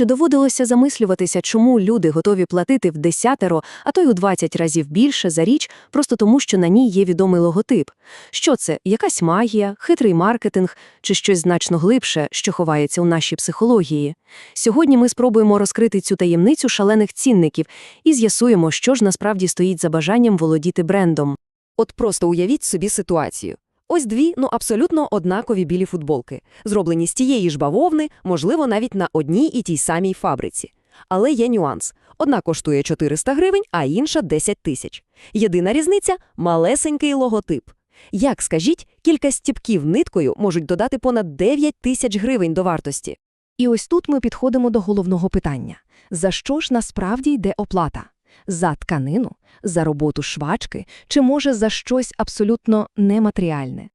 що доводилося замислюватися, чому люди готові платити в десятеро, а то й у 20 разів більше за річ, просто тому, що на ній є відомий логотип. Що це? Якась магія, хитрий маркетинг чи щось значно глибше, що ховається у нашій психології? Сьогодні ми спробуємо розкрити цю таємницю шалених цінників і з'ясуємо, що ж насправді стоїть за бажанням володіти брендом. От просто уявіть собі ситуацію. Ось дві, ну абсолютно однакові білі футболки, зроблені з тієї ж бавовни, можливо, навіть на одній і тій самій фабриці. Але є нюанс. Одна коштує 400 гривень, а інша 10 тисяч. Єдина різниця – малесенький логотип. Як, скажіть, кілька стіпків ниткою можуть додати понад 9 тисяч гривень до вартості. І ось тут ми підходимо до головного питання. За що ж насправді йде оплата? За тканину? За роботу швачки? Чи, може, за щось абсолютно нематеріальне?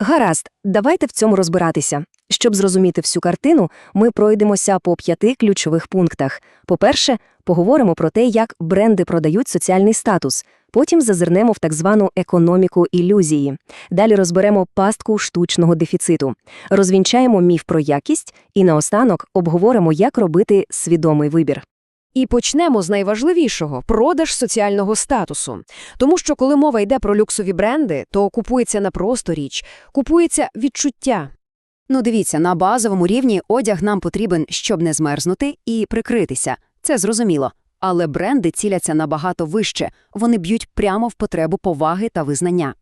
Гаразд, давайте в цьому розбиратися. Щоб зрозуміти всю картину, ми пройдемося по п'яти ключових пунктах. По-перше, поговоримо про те, як бренди продають соціальний статус. Потім зазирнемо в так звану економіку ілюзії. Далі розберемо пастку штучного дефіциту. Розвінчаємо міф про якість і наостанок обговоримо, як робити свідомий вибір. І почнемо з найважливішого – продаж соціального статусу. Тому що коли мова йде про люксові бренди, то купується не просто річ, купується відчуття. Ну дивіться, на базовому рівні одяг нам потрібен, щоб не змерзнути і прикритися. Це зрозуміло. Але бренди ціляться набагато вище. Вони б'ють прямо в потребу поваги та визнання.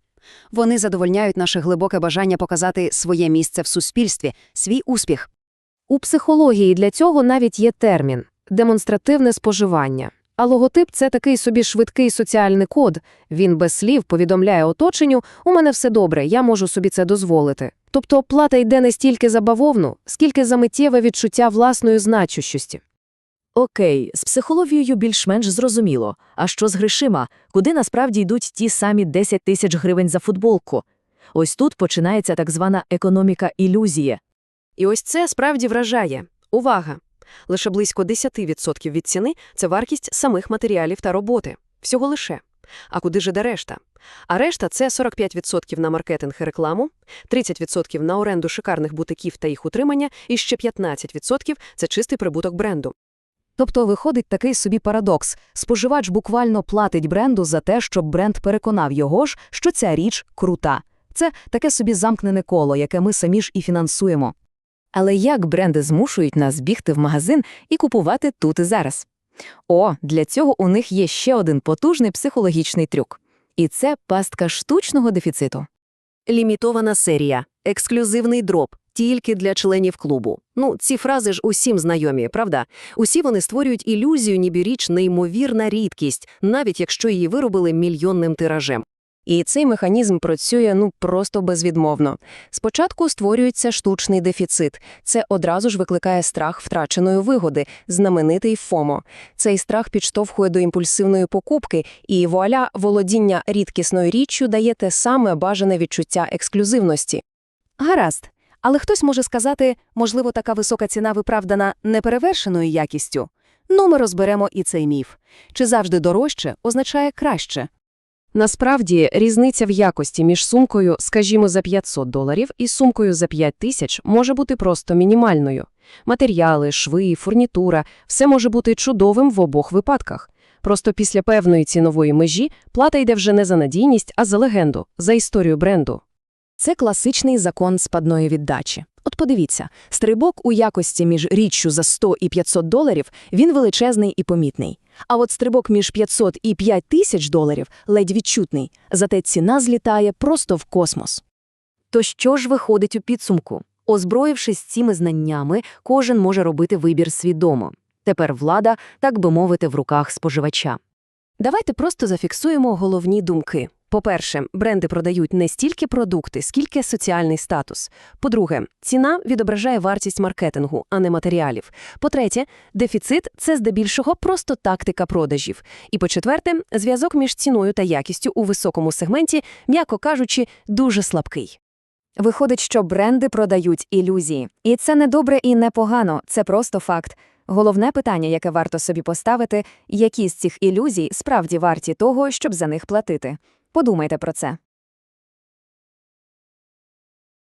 Вони задовольняють наше глибоке бажання показати своє місце в суспільстві, свій успіх. У психології для цього навіть є термін – демонстративне споживання. А логотип – це такий собі швидкий соціальний код. Він без слів повідомляє оточенню «у мене все добре, я можу собі це дозволити». Тобто оплата йде не стільки за бавовну, скільки за миттєве відчуття власної значущості. Окей, з психологією більш-менш зрозуміло. А що з грошима? Куди насправді йдуть ті самі 10 тисяч гривень за футболку? Ось тут починається так звана економіка ілюзії. І ось це справді вражає. Увага! Лише близько 10% від ціни – це вартість самих матеріалів та роботи. Всього лише. А куди ж іде решта? А решта – це 45% на маркетинг і рекламу, 30% на оренду шикарних бутиків та їх утримання, і ще 15% – це чистий прибуток бренду. Тобто виходить такий собі парадокс. Споживач буквально платить бренду за те, щоб бренд переконав його ж, що ця річ крута. Це таке собі замкнене коло, яке ми самі ж і фінансуємо. Але як бренди змушують нас бігти в магазин і купувати тут і зараз? О, для цього у них є ще один потужний психологічний трюк. І це пастка штучного дефіциту. Лімітована серія, ексклюзивний дроп, тільки для членів клубу. Ну, ці фрази ж усім знайомі, правда? Усі вони створюють ілюзію, ніби річ неймовірна рідкість, навіть якщо її виробили мільйонним тиражем. І цей механізм працює ну просто безвідмовно. Спочатку створюється штучний дефіцит. Це одразу ж викликає страх втраченої вигоди, знаменитий ФОМО. Цей страх підштовхує до імпульсивної покупки, і вуаля, володіння рідкісною річчю дає те саме бажане відчуття ексклюзивності. Гаразд. Але хтось може сказати, можливо, така висока ціна виправдана неперевершеною якістю. Ну, ми розберемо і цей міф. Чи завжди дорожче означає краще? Насправді, різниця в якості між сумкою, скажімо, за 500 доларів і сумкою за 5 тисяч може бути просто мінімальною. Матеріали, шви, фурнітура – все може бути чудовим в обох випадках. Просто після певної цінової межі плата йде вже не за надійність, а за легенду, за історію бренду. Це класичний закон спадної віддачі. От подивіться, стрибок у якості між річчю за 100 і 500 доларів, він величезний і помітний. А от стрибок між 500 і 5 тисяч доларів ледь відчутний, зате ціна злітає просто в космос. То що ж виходить у підсумку? Озброївшись цими знаннями, кожен може робити вибір свідомо. Тепер влада, так би мовити, в руках споживача. Давайте просто зафіксуємо головні думки. По-перше, бренди продають не стільки продукти, скільки соціальний статус. По-друге, ціна відображає вартість маркетингу, а не матеріалів. По-третє, дефіцит – це здебільшого просто тактика продажів. І по-четверте, зв'язок між ціною та якістю у високому сегменті, м'яко кажучи, дуже слабкий. Виходить, що бренди продають ілюзії. І це не добре і не погано, це просто факт. Головне питання, яке варто собі поставити, які з цих ілюзій справді варті того, щоб за них платити. Подумайте про це.